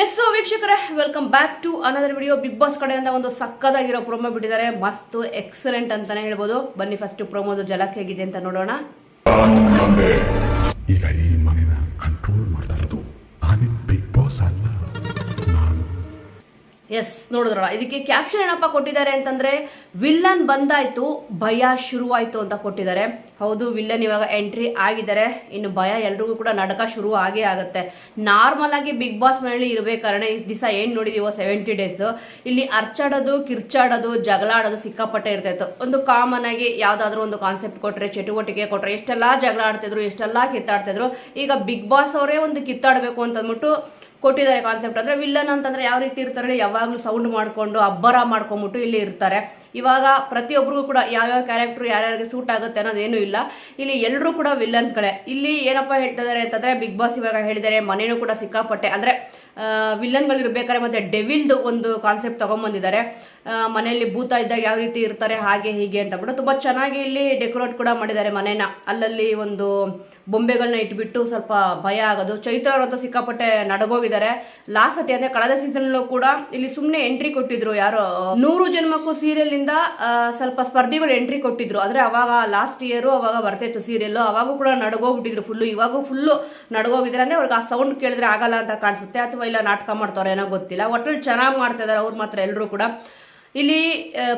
S ವೀಕ್ಷಕರೇ welcome back to another video Bigg Boss ಕಡೆಯಿಂದ ಒಂದು ಸಕ್ಕದಾಗಿರೋ ಪ್ರೋಮೋ ಬಿಟ್ಟಿದ್ದಾರೆ. ಮಸ್ತ್ ಎಕ್ಸಲೆಂಟ್ ಅಂತಾನೆ ಹೇಳ್ಬೋದು. ಬನ್ನಿ ಫಸ್ಟ್ ಪ್ರೊಮೋದು ಜಲಕ್ ಹೇಗಿದೆ ಅಂತ ನೋಡೋಣ. ಈಗ ಈ ಮನೆನ ಕಂಟ್ರೋಲ್ ಮಾಡ್ತಾ ಇರೋದು. ಬಿಗ್ ಬಾಸ್ ಅಲ್ಲ. ಎಸ್ ನೋಡಿದ್ರಲ್ಲ. ಇದಕ್ಕೆ ಕ್ಯಾಪ್ಷನ್ ಏನಪ್ಪ ಕೊಟ್ಟಿದ್ದಾರೆ ಅಂತಂದ್ರೆ, ವಿಲ್ಲನ್ ಬಂದಾಯ್ತು, ಭಯ ಶುರುವಾಯ್ತು ಅಂತ ಕೊಟ್ಟಿದ್ದಾರೆ. ಹೌದು, ವಿಲ್ಲನ್ ಇವಾಗ ಎಂಟ್ರಿ ಆಗಿದ್ದಾರೆ. ಇನ್ನು ಭಯ ಎಲ್ರಿಗೂ ಕೂಡ ನಡಕ ಶುರು ಆಗೇ ಆಗುತ್ತೆ. ನಾರ್ಮಲ್ ಆಗಿ ಬಿಗ್ ಬಾಸ್ ಮನೆಯಲ್ಲಿ ಇರಬೇಕಾದ್ರೆ ಈ ದಿವಸ ಏನ್ ನೋಡಿದೀವೋ ಸೆವೆಂಟಿ ಡೇಸ್ ಇಲ್ಲಿ ಅರ್ಚಾಡೋದು, ಕಿರ್ಚಾಡೋದು, ಜಗಳಾಡೋದು ಸಿಕ್ಕಾಪಟ್ಟೆ ಇರ್ತಾಯಿತ್ತು ಒಂದು ಕಾಮನ್ ಆಗಿ ಯಾವ್ದಾದ್ರು ಒಂದು ಕಾನ್ಸೆಪ್ಟ್ ಕೊಟ್ರೆ, ಚಟುವಟಿಕೆ ಕೊಟ್ರೆ, ಎಷ್ಟೆಲ್ಲಾ ಜಗಳ ಆಡ್ತಿದ್ರು ಎಷ್ಟೆಲ್ಲಾ ಕಿತ್ತಾಡ್ತಿದ್ರು, ಈಗ ಬಿಗ್ ಬಾಸ್ ಅವರೇ ಒಂದು ಕಿತ್ತಾಡಬೇಕು ಅಂತ ಅಂದ್ಬಿಟ್ಟು ಕೊಟ್ಟಿದ್ದಾರೆ ಕಾನ್ಸೆಪ್ಟ್ ಅಂದ್ರೆ ವಿಲ್ಲನ್ ಅಂತಂದ್ರೆ ಯಾವ ರೀತಿ ಇರ್ತಾರೆ ಯಾವಾಗಲೂ ಸೌಂಡ್ ಮಾಡ್ಕೊಂಡು ಅಬ್ಬರ ಮಾಡ್ಕೊಂಬಿಟ್ಟು ಇಲ್ಲಿ ಇರ್ತಾರೆ. ಇವಾಗ ಪ್ರತಿಯೊಬ್ಬರಿಗೂ ಕೂಡ ಯಾವ್ಯಾವ ಕ್ಯಾರೆಕ್ಟರ್ ಯಾರ್ಯಾರಿಗೆ ಸೂಟ್ ಆಗುತ್ತೆ ಅನ್ನೋದೇನು ಇಲ್ಲ. ಇಲ್ಲಿ ಎಲ್ಲರೂ ಕೂಡ ವಿಲ್ಲನ್ಸ್ಗಳೇ ಇಲ್ಲಿ ಏನಪ್ಪ ಹೇಳ್ತಾ ಇದಾರೆ ಅಂತಂದ್ರೆ ಬಿಗ್ ಬಾಸ್ ಇವಾಗ ಹೇಳಿದ್ದಾರೆ ಮನೇನೂ ಕೂಡ ಸಿಕ್ಕಾಪಟ್ಟೆ. ಅಂದ್ರೆ ವಿಲ್ಲನ್ಗಳು ಇರ್ಬೇಕಾದ್ರೆ ಮತ್ತೆ ಡೆವಿಲ್ದು ಒಂದು ಕಾನ್ಸೆಪ್ಟ್ ತಗೊಂಬಂದಿದ್ದಾರೆ. ಆ, ಮನೆಯಲ್ಲಿ ಭೂತ ಇದ್ದಾಗ ಯಾವ ರೀತಿ ಇರ್ತಾರೆ, ಹಾಗೆ ಹೀಗೆ ಅಂತ ಬಿಟ್ಟು ತುಂಬಾ ಚೆನ್ನಾಗಿ ಇಲ್ಲಿ ಡೆಕೋರೇಟ್ ಕೂಡ ಮಾಡಿದ್ದಾರೆ ಮನೇನ. ಅಲ್ಲಲ್ಲಿ ಒಂದು ಬೊಂಬೆಗಳನ್ನ ಇಟ್ಬಿಟ್ಟು ಸ್ವಲ್ಪ ಭಯ ಆಗೋದು. ಚೈತ್ರ ಅವರಂತೂ ಸಿಕ್ಕಾಪಟ್ಟೆ ನಡಗೋಗಿದ್ದಾರೆ. ಲಾಸ್ಟ್ ಸತಿ ಅಂದ್ರೆ ಕಳೆದ ಸೀಸನ್ ಕೂಡ ಇಲ್ಲಿ ಸುಮ್ಮನೆ ಎಂಟ್ರಿ ಕೊಟ್ಟಿದ್ರು ಯಾರು ನೂರು ಜನ್ಮಕ್ಕೂ ಸೀರಿಯಲ್ ಇಂದ ಸ್ವಲ್ಪ ಸ್ಪರ್ಧಿಗಳು ಎಂಟ್ರಿ ಕೊಟ್ಟಿದ್ರು. ಅಂದ್ರೆ ಅವಾಗ ಲಾಸ್ಟ್ ಇಯರ್ ಅವಾಗ ಬರ್ತಿತ್ತು ಸೀರಿಯಲ್ ಅವಾಗೂ ಕೂಡ ನಡಗೋಗ್ಬಿಟ್ಟಿದ್ರು ಫುಲ್ಲು ಇವಾಗೂ ಫುಲ್ಲು ನಡಗೋಗಿದ್ದಾರೆ. ಅಂದ್ರೆ ಅವ್ರಿಗೆ ಆ ಸೌಂಡ್ ಕೇಳಿದ್ರೆ ಆಗಲ್ಲ ಅಂತ ಕಾಣಿಸುತ್ತೆ. ಅಥವಾ ಇಲ್ಲ ನಾಟಕ ಮಾಡ್ತಾರೋ ಗೊತ್ತಿಲ್ಲ. ಒಟ್ಟಲ್ಲಿ ಚೆನ್ನಾಗಿ ಮಾಡ್ತಾ ಇದಾರೆ ಅವ್ರು ಮಾತ್ರ ಎಲ್ಲರೂ ಕೂಡ. ಇಲ್ಲಿ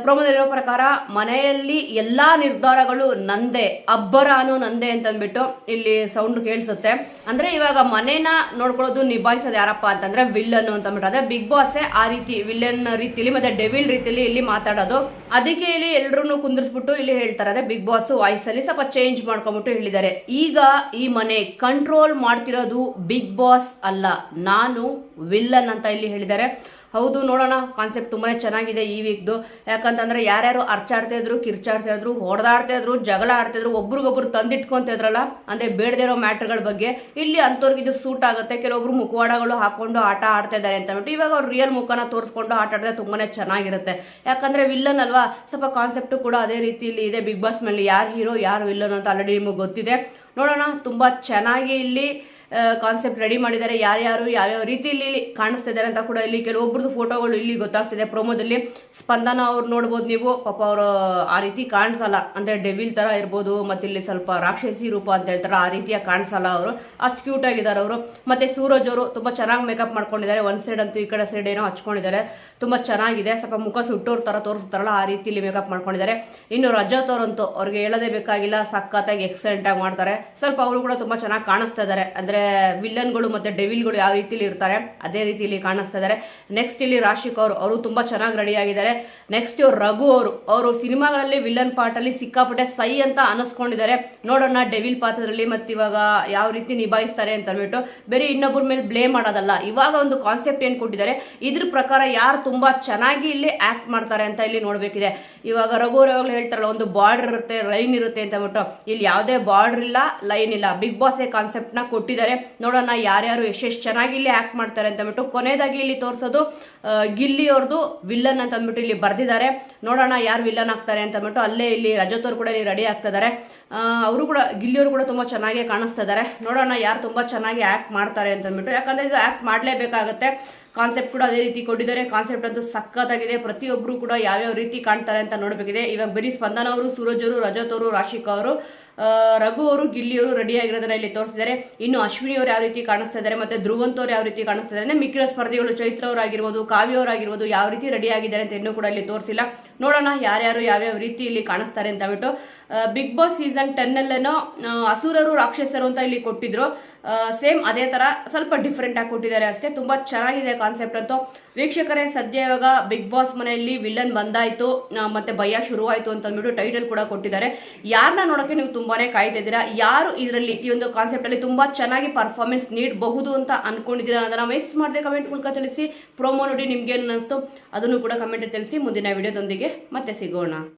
ಪ್ರಮೋದಲ್ಲಿರೋ ಪ್ರಕಾರ ಮನೆಯಲ್ಲಿ ಎಲ್ಲಾ ನಿರ್ಧಾರಗಳು ನಂದೆ, ಅಬ್ಬರಾನು ನಂದೆ ಅಂತಂದ್ಬಿಟ್ಟು ಇಲ್ಲಿ ಸೌಂಡ್ ಕೇಳಿಸುತ್ತೆ. ಅಂದ್ರೆ ಇವಾಗ ಮನೇನ ನೋಡ್ಕೊಳ್ಳೋದು ನಿಭಾಯಿಸೋದು ಯಾರಪ್ಪ ಅಂತಂದ್ರೆ ವಿಲ್ಲನ್ ಅಂತಂದ್ಬಿಟ್ಟು. ಅಂದ್ರೆ ಬಿಗ್ ಬಾಸ್ ಆ ರೀತಿ ವಿಲ್ಲನ್ ರೀತಿಲಿ ಮತ್ತೆ ಡೆವಿಲ್ ರೀತಿಲಿ ಇಲ್ಲಿ ಮಾತಾಡೋದು. ಅದಕ್ಕೆ ಇಲ್ಲಿ ಎಲ್ರು ಕುಂದಿರ್ಸ್ಬಿಟ್ಟು ಇಲ್ಲಿ ಹೇಳ್ತಾರೆ. ಅದೇ ಬಿಗ್ ಬಾಸ್ ವಾಯ್ಸ್ ಅಲ್ಲಿ ಸ್ವಲ್ಪ ಚೇಂಜ್ ಮಾಡ್ಕೊಂಬಿಟ್ಟು ಹೇಳಿದ್ದಾರೆ. ಈಗ ಈ ಮನೆ ಕಂಟ್ರೋಲ್ ಮಾಡ್ತಿರೋದು ಬಿಗ್ ಬಾಸ್ ಅಲ್ಲ, ನಾನು ವಿಲ್ಲನ್ ಅಂತ ಇಲ್ಲಿ ಹೇಳಿದ್ದಾರೆ. ಹೌದು, ನೋಡೋಣ. ಕಾನ್ಸೆಪ್ಟ್ ತುಂಬಾ ಚೆನ್ನಾಗಿದೆ ಈ ವೀಕ್ದು ಯಾಕಂತಂದ್ರೆ ಯಾರ್ಯಾರು ಅರ್ಚಾಡ್ತಾ ಇದ್ರು, ಕಿರ್ಚಾಡ್ತಾ ಇದ್ರು, ಹೊಡೆದಾಡ್ತಾ ಇದ್ರು, ಜಗಳ ಆಡ್ತಾ ಇದ್ರು, ಒಬ್ರಿಗೊಬ್ರು ತಂದಿಟ್ಕೊಂತ ಇದ್ರಲ್ಲ, ಅಂದ್ರೆ ಬೇಡದೇ ಇರೋ ಮ್ಯಾಟರ್ಗಳ ಬಗ್ಗೆ, ಇಲ್ಲಿ ಅಂಥವ್ರಿಗೆ ಇದು ಸೂಟ್ ಆಗುತ್ತೆ. ಕೆಲವೊಬ್ರು ಮುಖವಾಡಗಳು ಹಾಕೊಂಡು ಆಟ ಆಡ್ತಾ ಇದ್ದಾರೆ ಅಂತ ಬಿಟ್ಟು ಇವಾಗ ಅವ್ರು ರಿಯಲ್ ಮುಖನ ತೋರಿಸ್ಕೊಂಡು ಆಟ ಆಡಿದ್ರೆ ತುಂಬಾ ಚೆನ್ನಾಗಿರುತ್ತೆ. ಯಾಕಂದ್ರೆ ವಿಲ್ಲನ್ ಅಲ್ವಾ? ಸ್ವಲ್ಪ ಕಾನ್ಸೆಪ್ಟ್ ಕೂಡ ಅದೇ ರೀತಿಯಲ್ಲಿ ಇದೆ. ಬಿಗ್ ಬಾಸ್ ಮೇಲೆ ಯಾರು ಹೀರೋ ಯಾರು ವಿಲ್ಲನ್ ಅಂತ ಆಲ್ರೆಡಿ ನಿಮಗೆ ಗೊತ್ತಿದೆ. ನೋಡೋಣ, ತುಂಬಾ ಚೆನ್ನಾಗಿ ಇಲ್ಲಿ ಕಾನ್ಸೆಪ್ಟ್ ರೆಡಿ ಮಾಡಿದ್ದಾರೆ. ಯಾರ್ಯಾರು, ಯಾವ್ಯಾವ ರೀತಿಯಲ್ಲಿ ಕಾಣಿಸ್ತಾ ಇದ್ದಾರೆ ಅಂತ ಕೂಡ ಇಲ್ಲಿ ಕೆಲವೊಬ್ರದ್ದು ಫೋಟೋಗಳು ಇಲ್ಲಿ ಗೊತ್ತಾಗ್ತಿದೆ. ಪ್ರೊಮೋದಲ್ಲಿ ಸ್ಪಂದನ ಅವ್ರು ನೋಡ್ಬೋದು ನೀವು. ಪಾಪ ಅವರು, ಆ ರೀತಿ ಕಾಣಿಸಲ್ಲ. ಅಂದ್ರೆ ಡೆವಿಲ್ ತರ ಇರ್ಬೋದು, ಮತ್ತೆ ಇಲ್ಲಿ ಸ್ವಲ್ಪ ರಾಕ್ಷಸಿ ರೂಪ ಅಂತ ಹೇಳ್ತಾರೆ ಆ ರೀತಿಯ ಕಾಣಿಸಲ್ಲ ಅವರು. ಅಷ್ಟು ಕ್ಯೂಟ್ ಆಗಿದ್ದಾರೆ ಅವರು. ಮತ್ತೆ ಸೂರಜ್ ಅವರು ತುಂಬಾ ಚೆನ್ನಾಗಿ ಮೇಕಪ್ ಮಾಡ್ಕೊಂಡಿದ್ದಾರೆ. ಒಂದು ಸೈಡ್ ಅಂತೂ ಈ ಕಡೆ ಸೈಡ್ ಏನೋ ಹಚ್ಕೊಂಡಿದ್ದಾರೆ. ತುಂಬಾ ಚೆನ್ನಾಗಿದೆ. ಸ್ವಲ್ಪ ಮುಖ ಸುಟ್ಟೋರ್ ತರ ತೋರಿಸ್ತಾರಲ್ಲ, ಆ ರೀತಿಯಲ್ಲಿ ಮೇಕಪ್ ಮಾಡ್ಕೊಂಡಿದ್ದಾರೆ. ಇನ್ನು ರಜತ್ ಅವರಂತೂ ಅವ್ರಿಗೆ ಹೇಳೋದೇ ಬೇಕಾಗಿಲ್ಲ. ಸಖತ್ತಾಗಿ ಎಕ್ಸಲೆಂಟ್ ಆಗಿ ಮಾಡ್ತಾರೆ. ಸ್ವಲ್ಪ ಅವರು ಕೂಡ ತುಂಬಾ ಚೆನ್ನಾಗಿ ಕಾಣಿಸ್ತಾ ಇದ್ದಾರೆ. ಅಂದ್ರೆ ವಿಲ್ಲನ್ಗಳು ಮತ್ತೆ ಡೆವಿಲ್ಗಳು ಯಾವ ರೀತಿಲಿ ಇರ್ತಾರೆ, ಅದೇ ರೀತಿಯಲ್ಲಿ ಕಾಣಿಸ್ತಾ ಇದ್ದಾರೆ ನೆಕ್ಸ್ಟ್ ಇಲ್ಲಿ ರಾಶಿಕ್ ಅವರು ಅವರು ತುಂಬಾ ಚೆನ್ನಾಗಿ ರೆಡಿ ಆಗಿದ್ದಾರೆ. ನೆಕ್ಸ್ಟ್ ರಘು ಅವರು ಅವರು ಸಿನಿಮಾಗಳಲ್ಲಿ ವಿಲ್ಲನ್ ಪಾರ್ಟಲ್ಲಿ ಸಿಕ್ಕಾಪಟ್ಟೆ ಸೈ ಅಂತ ಅನಿಸ್ಕೊಂಡಿದ್ದಾರೆ. ನೋಡೋಣ ಡೆವಿಲ್ ಪಾತ್ರದಲ್ಲಿ ಮತ್ತೆ ಇವಾಗ ಯಾವ ರೀತಿ ನಿಭಾಯಿಸ್ತಾರೆ ಅಂತ ಹೇಳ್ಬಿಟ್ಟು ಬೇರೆ ಇನ್ನೊಬ್ಬರ ಮೇಲೆ ಬ್ಲೇಮ್ ಮಾಡೋದಲ್ಲ. ಇವಾಗ ಒಂದು ಕಾನ್ಸೆಪ್ಟ್ ಏನು ಕೊಟ್ಟಿದ್ದಾರೆ, ಇದ್ರ ಪ್ರಕಾರ ಯಾರು ತುಂಬಾ ಚೆನ್ನಾಗಿ ಇಲ್ಲಿ ಆಕ್ಟ್ ಮಾಡ್ತಾರೆ ಅಂತ ಇಲ್ಲಿ ನೋಡಬೇಕಿದೆ. ಇವಾಗ ರಘು ಯಾವಾಗ್ಲೂ ಹೇಳ್ತಾರಲ್ಲ, ಒಂದು ಬಾರ್ಡರ್ ಇರುತ್ತೆ ಲೈನ್ ಇರುತ್ತೆ ಅಂತ ಹೇಳ್ಬಿಟ್ಟು ಇಲ್ಲಿ ಯಾವುದೇ ಬಾರ್ಡರ್ ಇಲ್ಲ ಲೈನ್ ಇಲ್ಲ. ಬಿಗ್ ಬಾಸ್ ಕಾನ್ಸೆಪ್ಟ್ನ ಕೊಟ್ಟಿದ್ದಾರೆ. ನೋಡೋಣ ಯಾರ್ಯಾರು ಎಷ್ಟೆಷ್ಟು ಚೆನ್ನಾಗಿ ಇಲ್ಲಿ ಆಕ್ಟ್ ಮಾಡ್ತಾರೆ ಅಂತ ಅಂದ್ಬಿಟ್ಟು ಕೊನೆಯದಾಗಿ ಇಲ್ಲಿ ತೋರಿಸೋದು ಗಿಲ್ಲಿ ಅವ್ರದ್ದು ವಿಲ್ಲನ್ ಅಂತ ಅಂದ್ಬಿಟ್ಟು ಇಲ್ಲಿ ಬರ್ದಿದ್ದಾರೆ. ನೋಡೋಣ ಯಾರು ವಿಲ್ಲನ್ ಆಗ್ತಾರೆ ಅಂತ ಅಂದ್ಬಿಟ್ಟು ಅಲ್ಲೇ ಇಲ್ಲಿ ರಜತವ್ರು ಕೂಡ ಇಲ್ಲಿ ರೆಡಿ ಆಗ್ತಾ ಇದ್ದಾರೆ ಅವರು ಕೂಡ ಗಿಲ್ಲಿಯವರು ಕೂಡ ತುಂಬಾ ಚೆನ್ನಾಗಿ ಕಾಣಿಸ್ತಾ ಇದ್ದಾರೆ ನೋಡೋಣ ಯಾರು ತುಂಬಾ ಚೆನ್ನಾಗಿ ಆಕ್ಟ್ ಮಾಡ್ತಾರೆ ಅಂತ ಅಂದ್ಬಿಟ್ಟು. ಯಾಕಂದ್ರೆ ಇದು ಆಕ್ಟ್ ಮಾಡಲೇಬೇಕಾಗತ್ತೆ. ಕಾನ್ಸೆಪ್ಟ್ ಕೂಡ ಅದೇ ರೀತಿ ಕೊಟ್ಟಿದ್ದಾರೆ. ಕಾನ್ಸೆಪ್ಟ್ ಅಂತೂ ಸಖತ್ತಾಗಿದೆ. ಪ್ರತಿಯೊಬ್ಬರು ಕೂಡ ಯಾವ್ಯಾವ ರೀತಿ ಕಾಣ್ತಾರೆ ಅಂತ ನೋಡಬೇಕಿದೆ. ಇವಾಗ ಬರೀ ಸ್ಪಂದನ ಅವರು ಸೂರಜ್ ಅವರು ರಜತ್ ಅವರು ರಾಶಿಕ ಅವರು ರಘು ಅವರು ಗಿಲ್ಲಿ ಅವರು ರೆಡಿ ಆಗಿರೋದನ್ನ ಇಲ್ಲಿ ತೋರಿಸಿದ್ದಾರೆ. ಇನ್ನು ಅಶ್ವಿನಿ ಅವರು ಯಾವ ರೀತಿ ಕಾಣಿಸ್ತಾ ಇದ್ದಾರೆ ಮತ್ತೆ ಧ್ರುವಂತ್ ಅವರು ಯಾವ ರೀತಿ ಕಾಣಿಸ್ತಾ ಇದ್ದಾರೆ ಮಿಕ್ಕಿರ ಸ್ಪರ್ಧಿಗಳು ಚೈತ್ರ ಅವರು ಆಗಿರ್ಬೋದು ಕಾವ್ಯ ಅವರು ಆಗಿರ್ಬೋದು ಯಾವ ರೀತಿ ರೆಡಿ ಆಗಿದ್ದಾರೆ ಅಂತ ಇನ್ನೂ ಕೂಡ ಇಲ್ಲಿ ತೋರಿಸಿಲ್ಲ. ನೋಡೋಣ ಯಾರ್ಯಾರು ಯಾವ್ಯಾವ ರೀತಿ ಇಲ್ಲಿ ಕಾಣಿಸ್ತಾರೆ ಅಂತ ಬಿಟ್ಟು ಬಿಗ್ ಬಾಸ್ ಸೀಸನ್ ಟೆನ್ ಅಲ್ಲೇನೋ ಆ, ಅಸುರರು ರಾಕ್ಷಸರು ಅಂತ ಇಲ್ಲಿ ಕೊಟ್ಟಿದ್ರು. ಸೇಮ್ ಅದೇ ತರ ಸ್ವಲ್ಪ ಡಿಫ್ರೆಂಟ್ ಆಗಿ ಕೊಟ್ಟಿದ್ದಾರೆ ಅಷ್ಟೇ. ತುಂಬಾ ಚೆನ್ನಾಗಿದೆ ಕಾನ್ಸೆಪ್ಟ್ ಅಂತ. ವೀಕ್ಷಕರೇ, ಸದ್ಯ ಇವಾಗ ಬಿಗ್ ಬಾಸ್ ಮನೆಯಲ್ಲಿ ವಿಲನ್ ಬಂದಾಯ್ತು. ಮತ್ತೆ ಭಯ ಶುರುವಾಯ್ತು ಅಂತ ಅಂದ್ಬಿಟ್ಟು ಟೈಟಲ್ ಕೂಡ ಕೊಟ್ಟಿದ್ದಾರೆ. ಯಾರನ್ನ ನೋಡೋಕೆ ನೀವು ತುಂಬಾನೇ ಕಾಯ್ತಾ ಇದ್ದೀರಾ ಯಾರು ಇದರಲ್ಲಿ ಈ ಒಂದು ಕಾನ್ಸೆಪ್ಟ್ ಅಲ್ಲಿ ತುಂಬಾ ಚೆನ್ನಾಗಿ ಪರ್ಫಾರ್ಮೆನ್ಸ್ ನೀಡಬಹುದು ಅಂತ ಅನ್ಕೊಂಡಿದ್ದೀರಾ ಅದನ್ನ ಮಿಸ್ ಮಾಡದೆ ಕಮೆಂಟ್ ಮೂಲಕ ತಿಳಿಸಿ. ಪ್ರೋಮೋ ನೋಡಿ ನಿಮ್ಗೆ ಏನು ಅನಿಸ್ತು ಅದನ್ನು ಕೂಡ ಕಮೆಂಟ್ ತಿಳಿಸಿ. ಮುಂದಿನ ವಿಡಿಯೋದೊಂದಿಗೆ ಮತ್ತೆ ಸಿಗೋಣ.